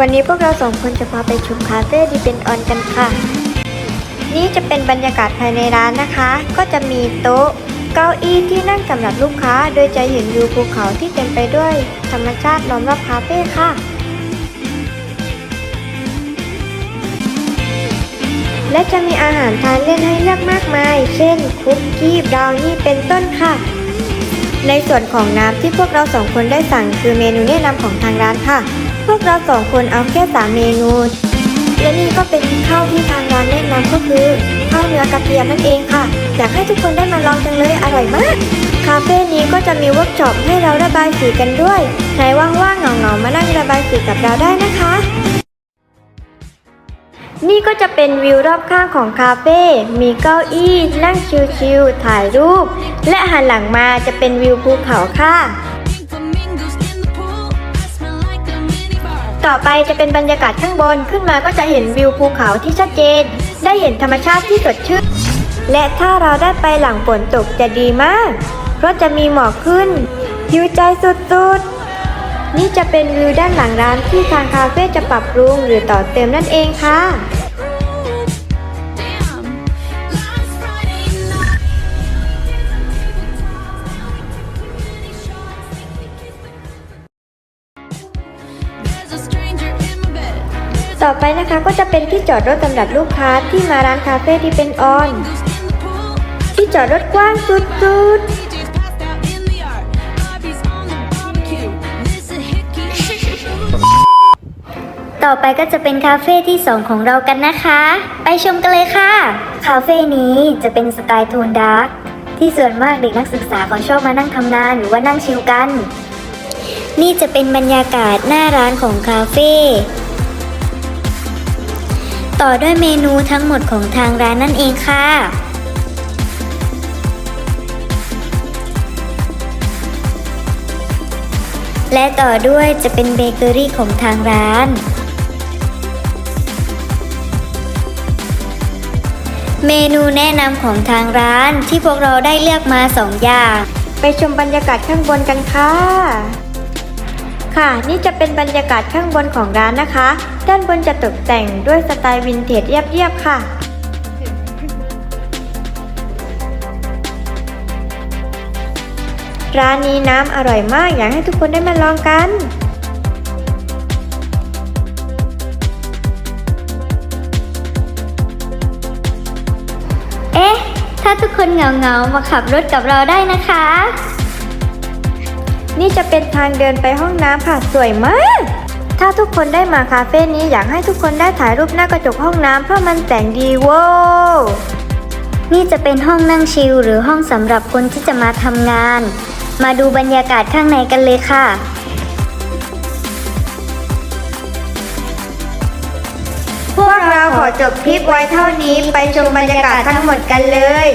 วันนี้พวกเราสองคนจะพาไปชมคาเฟ่ดีเป็นออนกันค่ะ นี่จะเป็นบรรยากาศภายในร้านนะคะ ก็จะมีโต๊ะ เก้าอี้ที่นั่งสำหรับลูกค้า โดยจะเห็นวิวภูเขาที่เต็มไปด้วย ธรรมชาติล้อมรอบคาเฟ่ค่ะ และจะมีอาหารทานเล่นให้เลือกมากมาย เช่น คุกกี้ บราวนี่ เป็นต้นค่ะ ในส่วนของน้ำที่พวกเราสองคนได้สั่งคือเมนูแนะนำของทางร้านค่ะ พวกเราสองคนเอาแค่สามเมนู และนี่ก็เป็นข้าวที่ทางร้านแนะนำก็คือข้าวเนื้อกระเทียมนั่นเองค่ะ อยากให้ทุกคนได้มาลองจังเลยอร่อยมาก คาเฟ่นี้ก็จะมีเวิร์กช็อปให้เราระบายสีกันด้วย ใครว่างๆเหงาๆมานั่งระบายสีกับเราได้นะคะ นี่ก็จะเป็นวิวรอบข้างของคาเฟ่ มีเก้าอี้ นั่งชิลๆ ถ่ายรูป และหันหลังมาจะเป็นวิวภูเขาค่ะ ต่อไปจะเป็นบรรยากาศข้างบน ขึ้นมาก็จะเห็นวิวภูเขาที่ชัดเจน ได้เห็นธรรมชาติที่สดชื่น และถ้าเราได้ไปหลังฝนตกจะดีมาก เพราะจะมีหมอกขึ้นหิวใจสุดๆ นี่จะเป็นวิวด้านหลังร้านที่ทางคาเฟ่จะปรับปรุงหรือต่อเติมนั่นเองค่ะต่อไปนะคะก็จะเป็นที่จอดรถสำหรับลูกค้าที่มาร้านคาเฟ่ที่เป็นออน ที่จอดรถกว้างสุด DJ's ต่อไปก็จะเป็นคาเฟ่ที่ 2 ของเรากันนะคะ ไปชมกันเลยค่ะ คาเฟ่นี้จะเป็นสไตล์โทนดาร์กที่ส่วนมากเด็กนักศึกษาเขาชอบมานั่งทำงานหรือว่านั่งชิลกัน นี่จะเป็นบรรยากาศหน้าร้านของคาเฟ่ต่อด้วยเมนูทั้งหมดของทางร้านนั่นเองค่ะ และต่อด้วยจะเป็นเบเกอรี่ของทางร้าน เมนูแนะนำของทางร้านที่พวกเราได้เลือกมา2อย่าง ไปชมบรรยากาศข้างบนกันค่ะ ค่ะนี่จะเป็นบรรยากาศข้างบนของร้านนะคะ ด้านบนจะตกแต่งด้วยสไตล์วินเทจเรียบๆค่ะร้านนี้น้ำอร่อยมากอยากให้ทุกคนได้มาลองกัน ถ้าทุกคนเหงาๆมาขับรถกับเราได้นะคะ นี่จะเป็นทางเดินไปห้องน้ำค่ะสวยมาก ถ้าทุกคนได้มาคาเฟ่นี้อยากให้ทุกคนได้ถ่ายรูปหน้ากระจกห้องน้ำเพราะมันแต่งดีโว้นี่จะเป็นห้องนั่งชิลหรือห้องสำหรับคนที่จะมาทำงาน มาดูบรรยากาศข้างในกันเลยค่ะ พวกเราขอจบคลิปไว้เท่านี้ไปชมบรรยากาศทั้งหมดกันเลย